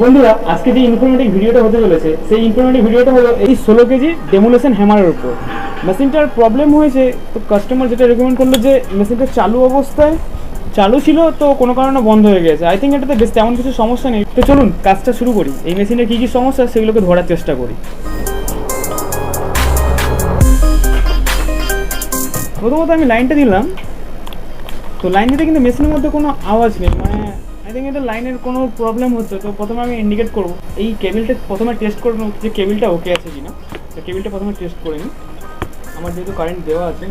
বন্ধুরা, আজকে যে ইনফরমেটিভ ভিডিওটা হতে চলেছে, সেই ইনফরমেটিভ ভিডিওটা হলো এই ষোলো কেজি ডেমোলেশন হ্যামারের উপর। মেশিনটার প্রবলেম হয়েছে, তো কাস্টমার যেটা রেকমেন্ড করল যে মেশিনটা চালু অবস্থায়, চালু ছিল, তো কোনো কারণে বন্ধ হয়ে গেছে। আই থিঙ্ক এটাতে বেশ তেমন কিছু সমস্যা নেই। তো চলুন, কাজটা শুরু করি। এই মেশিনের কী কী সমস্যা, সেগুলোকে ধরার চেষ্টা করি। প্রথমত আমি লাইনটা দিলাম। তো লাইন দিতে কিন্তু মেশিনের মধ্যে কোনো আওয়াজ নেই মানে আই থিঙ্ক এটা লাইনের কোনো প্রবলেম হচ্ছে, তো প্রথমে আমি ইন্ডিকেট করব। এই কেবিলটা প্রথমে টেস্ট করে নেব যে কেবিলটা ওকে আছে কিনা। তো কেবিলটা প্রথমে টেস্ট করে নিই। আমার যেহেতু কারেন্ট দেওয়া আছে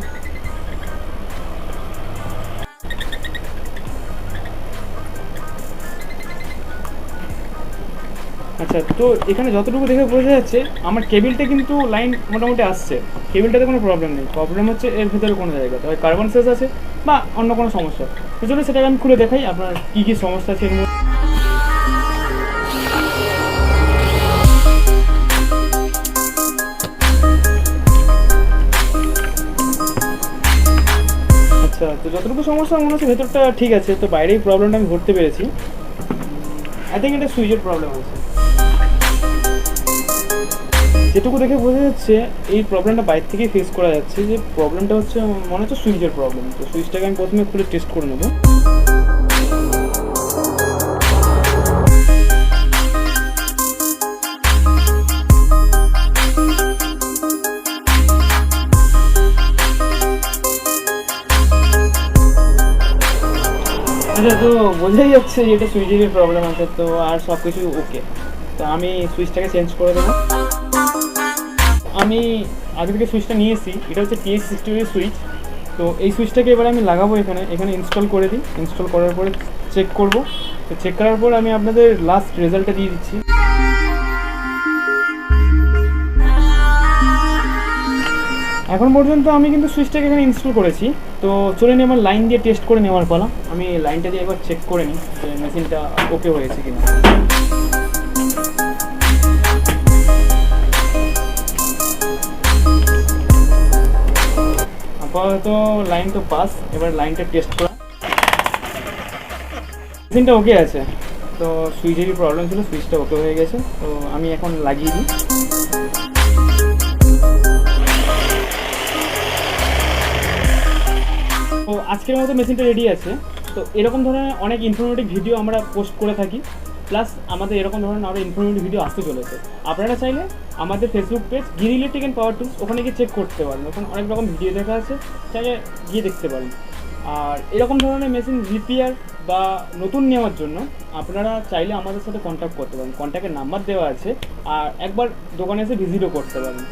আচ্ছা তো এখানে যতটুকু দেখে বোঝা যাচ্ছে, আমার কেবিলটা কিন্তু লাইন মোটামুটি আসছে। কেবিলটাতে কোনো প্রবলেম নেই। প্রবলেম হচ্ছে এর ভিতরে কোনো জায়গাতে হয় কার্বন সেস আছে বা অন্য কোনো সমস্যা। তো চলো সেটাকে আমি খুলে দেখাই, আপনার কী কী সমস্যা আছে এর মধ্যে। আচ্ছা তো যতটুকু সমস্যা মনে হচ্ছে ভেতরটা ঠিক আছে, তো বাইরেই প্রবলেমটা আমি ধরতে পেরেছি। আই থিঙ্ক এটা সুইচের প্রবলেম আছে যেটুকু দেখে বোঝা যাচ্ছে, এই প্রবলেমটা বাইরে থেকেই ফেস করা যাচ্ছে যে প্রবলেমটা হচ্ছে, মনে হচ্ছে সুইচের প্রবলেম তো সুইচটাকে আমি প্রথমে খুলে টেস্ট করে নেব। আচ্ছা তো বোঝাই যাচ্ছে যে এটা সুইচেরই প্রবলেম আছে, তো আর সব কিছু ওকে তো আমি সুইচটাকে চেঞ্জ করে দেবো। আমি আগে থেকে সুইচটা নিয়ে এসেছি এটা হচ্ছে টিএস সিক্সটির সুইচ। তো এই সুইচটাকে এবার আমি লাগাবো এখানে। এখানে ইনস্টল করে দিই। ইনস্টল করার পরে চেক করব। তো চেক করার পর আমি আপনাদের লাস্ট রেজাল্টটা দিয়ে দিচ্ছি। এখন পর্যন্ত আমি কিন্তু সুইচটাকে এখানে ইনস্টল করেছি। তো চলে নিয়ে আমার লাইন দিয়ে টেস্ট করে নেওয়ার পালা। আমি লাইনটা দিয়ে একবার চেক করে নিই যে মেশিনটা ওকে হয়েছে কিনা। আপাতত লাইন তো পাস এবার লাইনটা টেস্ট করা। মেশিনটা ওকে আছে। তো সুইচেরই প্রবলেম ছিল সুইচটা ওকে হয়ে গেছে। তো আমি এখন লাগিয়ে দিই। তো আজকের মতো মেশিনটা রেডি আছে। তো এরকম ধরনের অনেক ইনফরমেটিভ ভিডিও আমরা পোস্ট করে থাকি। প্লাস আমাদের এরকম ধরনের আরও ইনফরমেটিভ ভিডিও আসতে চলেছে। আপনারা চাইলে আমাদের Facebook page Giri electric and power tools ওখানে গিয়ে চেক করতে পারেন। ওখানে অনেক রকম ভিডিও দেখা আছে, চাইলে গিয়ে দেখতে পারেন। আর এরকম ধরনের মেশিন রিপেয়ার বা নতুন নেওয়ার জন্য আপনারা চাইলে আমাদের সাথে কন্ট্যাক্ট করতে পারেন। কন্ট্যাক্টের নাম্বার দেওয়া আছে, আর একবার দোকানে এসে ভিজিটও করতে পারেন।